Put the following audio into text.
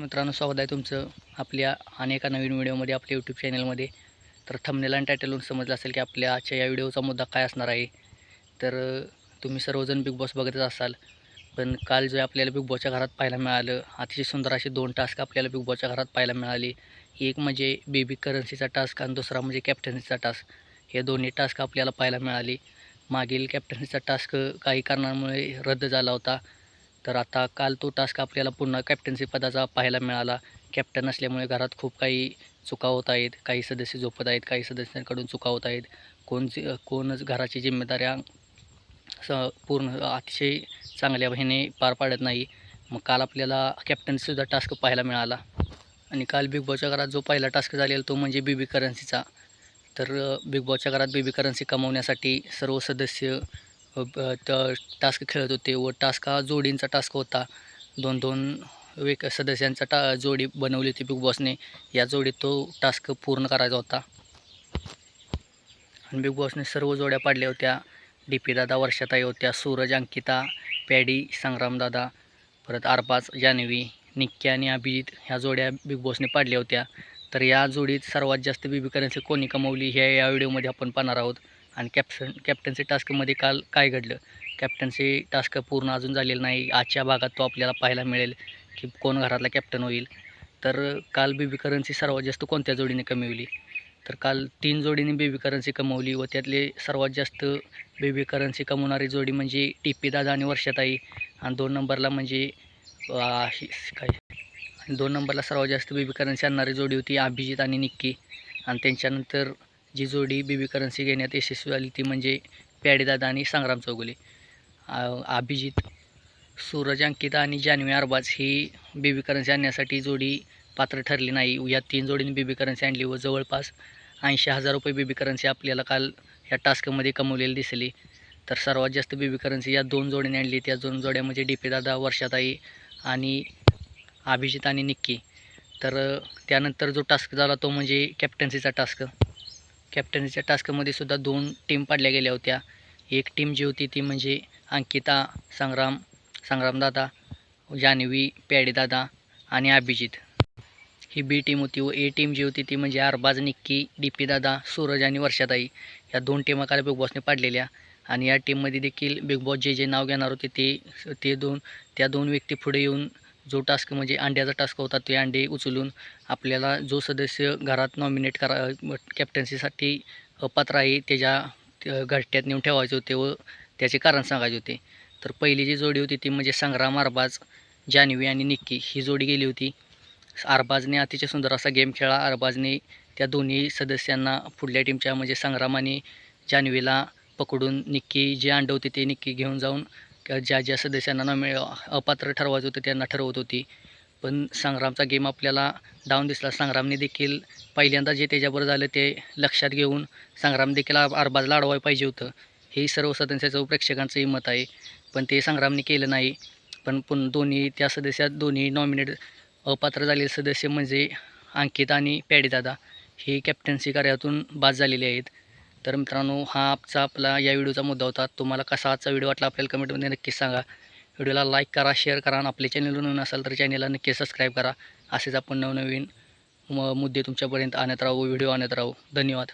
मित्रांनो स्वागत आहे तुमचं आपल्या अनेका नवीन व्हिडिओमध्ये आपल्या यूट्यूब चॅनलमध्ये तर थंबनेल आणि टायटलवरून समजलं असेल की आपल्या आजच्या या व्हिडिओचा मुद्दा काय असणार आहे. तर तुम्ही सर्वजण बिग बॉस बघतच असाल. पण काल जे आपल्याला बिग बॉसच्या घरात पाहायला मिळालं अतिशय सुंदर असे दोन टास्क आपल्याला बिग बॉसच्या घरात पाहायला मिळाले. एक म्हणजे बेबी करन्सीचा टास्क आणि दुसरा म्हणजे कॅप्टन्सीचा टास्क हे दोन्ही टास्क आपल्याला पाहायला मिळाले. मागील कॅप्टन्सीचा टास्क काही कारणामुळे रद्द झाला होता. तर आता काल तो टास्क आपल्याला पुन्हा कॅप्टन्सी पदाचा पाहायला मिळाला. कॅप्टन असल्यामुळे घरात खूप काही चुका होत आहेत. काही सदस्य झोपत आहेत काही सदस्यांकडून चुका होत आहेत. कोण कोणच घराची जिम्मेदाऱ्या स पूर्ण अतिशय चांगल्या ह्याने पार पाडत नाही. मग काल आपल्याला कॅप्टनसुद्धा टास्क पाहायला मिळाला. आणि काल बिग बॉसच्या घरात जो पहिला टास्क झालेला तो म्हणजे बीबी करन्सीचा तर बिग बॉसच्या घरात बीबी करन्सी कमवण्यासाठी सर्व सदस्य टास्क खेळत होते व टास्क हा जोडींचा टास्क होता. दोन दोन वेग सदस्यांचा टा जोडी बनवली होती बिग बॉसने या जोडीत तो टास्क पूर्ण करायचा होता. आणि बिग बॉसने सर्व जोड्या पाडल्या होत्या. डी पी दादा वर्षाताई होत्या सूरज अंकिता पॅडी संग्रामदादा परत आरबाज जान्हवी निक्की आणि अभिजित ह्या जोड्या बिग बॉसने पाडल्या होत्या. तर या जोडीत सर्वात जास्त बेबी करन्सी कोणी कमवली ह्या या व्हिडिओमध्ये आपण पाहणार आहोत. आणि कॅप्टन कॅप्टन्सी टास्कमध्ये काल काय घडलं? कॅप्टन्सी टास्क पूर्ण अजून झालेलं नाही. आजच्या भागात तो आपल्याला पाहायला मिळेल की कोण घरातला कॅप्टन होईल. तर काल बेबी करन्सी सर्वात जास्त कोणत्या जोडीने कमवली तर काल तीन जोडीने बेबी करन्सी कमवली व त्यातले सर्वात जास्त बेबी करन्सी कमवणारी जोडी म्हणजे टी पी दादा आणि वर्षाताई. आणि दोन नंबरला म्हणजे काय? आणि दोन नंबरला सर्वात जास्त बेबी करन्सी आणणारी जोडी होती अभिजित आणि निक्की. आणि त्यांच्यानंतर जी जोडी बीबी करन्सी घेण्यात यशस्वी झाली ती म्हणजे प्याडेदादा आणि संग्राम चौगुले. अभिजित सूरज अंकिता आणि जान्हवी अरबाज ही बीबी करन्सी आणण्यासाठी जोडी पात्र ठरली नाही. या तीन जोडीने बीबी करन्सी आणली व जवळपास ऐंशी हजार रुपये बीबी करन्सी आपल्याला काल या टास्कमध्ये कमवलेली दिसली. तर सर्वात जास्त बीबी करन्सी या दोन जोडीने आणली. त्या दोन जोड्या म्हणजे डी पी दादा वर्षाताई आणि अभिजित आणि निक्की. तर त्यानंतर जो टास्क झाला तो म्हणजे कॅप्टन्सीचा टास्क. कॅप्टनच्या टास्कमध्ये सुद्धा दोन टीम पाडल्या गेल्या होत्या. एक टीम जी होती ती म्हणजे अंकिता संग्राम संग्रामदादा जान्हवी प्याडेदादा आणि अभिजित. ही बी टीम होती व ए टीम जी होती ती म्हणजे अरबाज निक्की डी पी दादा सूरज आणि वर्षाताई. या दोन टीमा काल बिग बॉसने पाडलेल्या आणि या टीममध्ये देखील बिग बॉस जे जे नाव घेणार होते ते ते दोन त्या दोन व्यक्ती पुढे येऊन जो टास्क म्हणजे अंड्याचा टास्क होता ते अंडे उचलून आपल्याला जो सदस्य घरात नॉमिनेट करा कॅप्टन्सीसाठी अपात्र आहे त्याच्या घरट्यात नेऊन ठेवायचे होते व त्याचे कारण सांगायचे होते. तर पहिली जी जोडी होती ती म्हणजे संग्राम अरबाज जानवी आणि निक्की. ही जोडी गेली होती. अरबाजने अतिशय सुंदर असा गेम खेळला. अरबाजने त्या दोन्ही सदस्यांना पुढल्या टीमच्या म्हणजे संग्राम आणि पकडून निक्की जे अंड होते ते निक्की घेऊन जाऊन ज्या ज्या सदस्यांना न मिळ अपात्र ठरवायचं होतं त्यांना ठरवत होती. पण संग्रामचा गेम आपल्याला डाऊन दिसला. संग्रामने देखील पहिल्यांदा जे त्याच्याबरोबर झालं ते लक्षात घेऊन संग्राम देखील अरबाजला अडवायला पाहिजे होतं. हे सर्व सदस्याचं प्रेक्षकांचंही मत आहे. पण ते संग्रामने केलं नाही. पण पण दोन्ही त्या सदस्यात दोन्ही नॉमिनेट अपात्र झालेले सदस्य म्हणजे अंकित आणि पॅडीदादा. हे कॅप्टन्सी कार्यातून बाद झालेले आहेत. तर मित्रांनो हा आजचा आपला या व्हिडिओचा मुद्दा होता. तुम्हाला कसा आजचा व्हिडिओ वाटला आपल्याला कमेंटमध्ये नक्कीच सांगा. व्हिडिओला लाईक करा शेअर करा आणि आपल्या चॅनलवर नवीन असाल तर चॅनलला नक्की सबस्क्राईब करा. असेच आपण नवनवीन म मुद्दे तुमच्यापर्यंत आणत राहू व्हिडिओ आणत राहू. धन्यवाद.